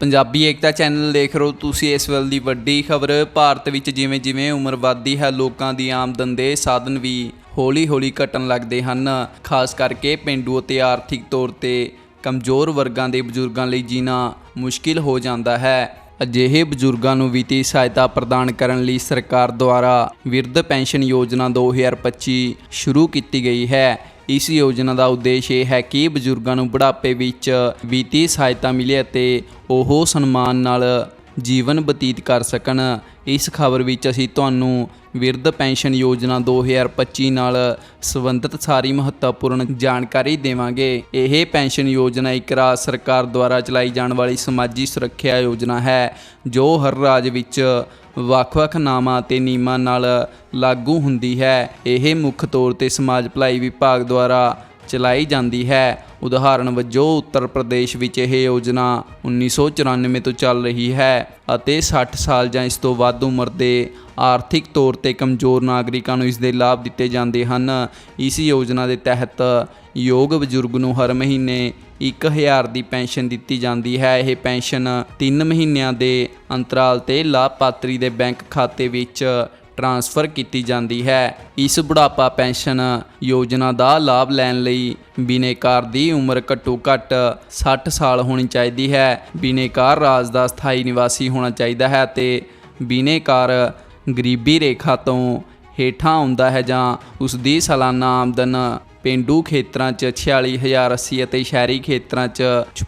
ਪੰਜਾਬੀ ਏਕਤਾ channel ਦੇਖ ਰਹੇ ਹੋ ਤੁਸੀਂ ਇਸ ਵੇਲੇ ਦੀ ਵੱਡੀ ਖਬਰ। ਭਾਰਤ ਵਿੱਚ ਜਿਵੇਂ ਜਿਵੇਂ ਉਮਰ ਵੱਧਦੀ ਹੈ, ਲੋਕਾਂ ਦੀ ਆਮਦਨ ਦੇ ਸਾਧਨ ਵੀ ਹੌਲੀ-ਹੌਲੀ ਘਟਣ ਲੱਗਦੇ ਹਨ। ਖਾਸ ਕਰਕੇ ਪਿੰਡੂ ਅਤੇ ਆਰਥਿਕ ਤੌਰ ਤੇ ਕਮਜ਼ੋਰ ਵਰਗਾਂ ਦੇ ਬਜ਼ੁਰਗਾਂ ਲਈ ਜੀਣਾ ਮੁਸ਼ਕਿਲ ਹੋ ਜਾਂਦਾ ਹੈ। ਅਜਿਹੇ ਬਜ਼ੁਰਗਾਂ ਨੂੰ ਵਿੱਤੀ ਸਹਾਇਤਾ ਪ੍ਰਦਾਨ ਕਰਨ ਲਈ ਸਰਕਾਰ ਦੁਆਰਾ ਵਿਰਧ ਪੈਨਸ਼ਨ ਯੋਜਨਾ 2025 ਸ਼ੁਰੂ ਕੀਤੀ ਗਈ ਹੈ। ਇਸ ਯੋਜਨਾ ਦਾ ਉਦੇਸ਼ ਇਹ ਹੈ ਕਿ ਬਜ਼ੁਰਗਾਂ ਨੂੰ ਬੁਢਾਪੇ ਵਿੱਚ ਵਿੱਤੀ ਸਹਾਇਤਾ ਮਿਲੇ ਅਤੇ ਉਹ ਸਨਮਾਨ ਨਾਲ ਜੀਵਨ ਬਤੀਤ ਕਰ ਸਕਣ। ਇਸ ਖਬਰ ਵਿੱਚ ਅਸੀਂ ਤੁਹਾਨੂੰ ਵਿਰਧ ਪੈਨਸ਼ਨ ਯੋਜਨਾ 2025 ਨਾਲ ਸੰਬੰਧਿਤ ਸਾਰੀ ਮਹੱਤਵਪੂਰਨ ਜਾਣਕਾਰੀ ਦੇਵਾਂਗੇ। ਇਹ ਪੈਨਸ਼ਨ ਯੋਜਨਾ ਇੱਕ ਰਾਜ ਸਰਕਾਰ ਦੁਆਰਾ ਚਲਾਈ ਜਾਣ ਵਾਲੀ ਸਮਾਜੀ ਸੁਰੱਖਿਆ ਯੋਜਨਾ ਹੈ, ਜੋ ਹਰ ਰਾਜ ਵਿੱਚ ਵੱਖ-ਵੱਖ ਨਾਮਾਂ ਅਤੇ ਨਿਯਮਾਂ ਨਾਲ ਲਾਗੂ ਹੁੰਦੀ ਹੈ। ਇਹ ਮੁੱਖ ਤੌਰ ਤੇ ਸਮਾਜ ਭਲਾਈ ਵਿਭਾਗ ਦੁਆਰਾ ਚਲਾਈ ਜਾਂਦੀ ਹੈ। ਉਦਾਹਰਣ ਵਜੋਂ, ਉੱਤਰ ਪ੍ਰਦੇਸ਼ ਵਿੱਚ ਇਹ ਯੋਜਨਾ 1994 ਤੋਂ ਚੱਲ ਰਹੀ ਹੈ ਅਤੇ 60 ਸਾਲ ਜਾਂ ਇਸ ਤੋਂ ਵੱਧ ਉਮਰ ਦੇ ਆਰਥਿਕ ਤੌਰ ਤੇ ਕਮਜ਼ੋਰ ਨਾਗਰਿਕਾਂ ਨੂੰ ਇਸ ਦੇ ਲਾਭ ਦਿੱਤੇ ਜਾਂਦੇ ਹਨ। ਇਸ ਯੋਜਨਾ ਦੇ ਤਹਿਤ ਯੋਗ ਬਜ਼ੁਰਗ ਨੂੰ ਹਰ ਮਹੀਨੇ 1000 ਦੀ ਪੈਨਸ਼ਨ ਦਿੱਤੀ ਜਾਂਦੀ ਹੈ। ਇਹ ਪੈਨਸ਼ਨ 3 ਮਹੀਨਿਆਂ ਦੇ ਅੰਤਰਾਲ ਤੇ ਲਾਭਪਾਤਰੀ ਦੇ ਬੈਂਕ ਖਾਤੇ ਵਿੱਚ ਟ੍ਰਾਂਸਫਰ ਕੀਤੀ ਜਾਂਦੀ ਹੈ। ਇਸ ਬੁਢਾਪਾ ਪੈਨਸ਼ਨ ਯੋਜਨਾ ਦਾ ਲਾਭ ਲੈਣ ਲਈ ਬਿਨੇਕਾਰ ਦੀ ਉਮਰ ਘੱਟੋ ਘੱਟ 60 ਸਾਲ ਹੋਣੀ ਚਾਹੀਦੀ ਹੈ। ਬਿਨੇਕਾਰ ਰਾਜ ਦਾ ਸਥਾਈ ਨਿਵਾਸੀ ਹੋਣਾ ਚਾਹੀਦਾ ਹੈ ਤੇ ਬਿਨੇਕਾਰ ਗਰੀਬੀ ਰੇਖਾ ਤੋਂ ਹੇਠਾਂ ਆਉਂਦਾ ਹੈ ਜਾਂ ਉਸ ਦੀ ਸਾਲਾਨਾ ਆਮਦਨ ਪਿੰਡੂ ਖੇਤਰਾਂ 'ਚ 46080 ਅਤੇ ਸ਼ਹਿਰੀ ਖੇਤਰਾਂ 'ਚ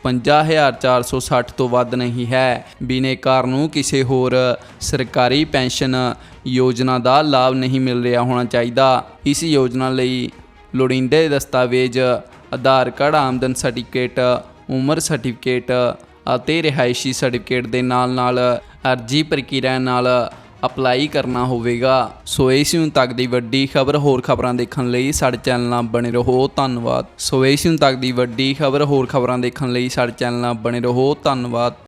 56460 ਤੋਂ ਵੱਧ ਨਹੀਂ ਹੈ। ਬਿਨੇਕਾਰ ਨੂੰ ਕਿਸੇ ਹੋਰ ਸਰਕਾਰੀ ਪੈਨਸ਼ਨ ਯੋਜਨਾ ਦਾ ਲਾਭ ਨਹੀਂ ਮਿਲ ਰਿਹਾ ਹੋਣਾ ਚਾਹੀਦਾ। ਇਸ ਯੋਜਨਾ ਲਈ ਲੋੜੀਂਦੇ ਦਸਤਾਵੇਜ਼, ਆਧਾਰ ਕਾਰਡ, ਆਮਦਨ ਸਰਟੀਫਿਕੇਟ, ਉਮਰ ਸਰਟੀਫਿਕੇਟ ਅਤੇ ਰਿਹਾਇਸ਼ੀ ਸਰਟੀਫਿਕੇਟ ਦੇ ਨਾਲ-ਨਾਲ ਅਰਜੀ ਪ੍ਰਕਿਰਿਆ ਨਾਲ ਅਪਲਾਈ ਕਰਨਾ ਹੋਵੇਗਾ। ਸੋ ਇਸ ਨੂੰ ਤੱਕ ਦੀ ਵੱਡੀ ਖਬਰ। ਹੋਰ ਖਬਰਾਂ ਦੇਖਣ ਲਈ ਸਾਡੇ ਚੈਨਲ ਨਾਲ ਬਣੇ ਰਹੋ। ਧੰਨਵਾਦ। ਸੋ ਇਸ ਨੂੰ ਤੱਕ ਦੀ ਵੱਡੀ ਖਬਰ। ਹੋਰ ਖਬਰਾਂ ਦੇਖਣ ਲਈ ਸਾਡੇ ਚੈਨਲ ਨਾਲ ਬਣੇ ਰਹੋ। ਧੰਨਵਾਦ।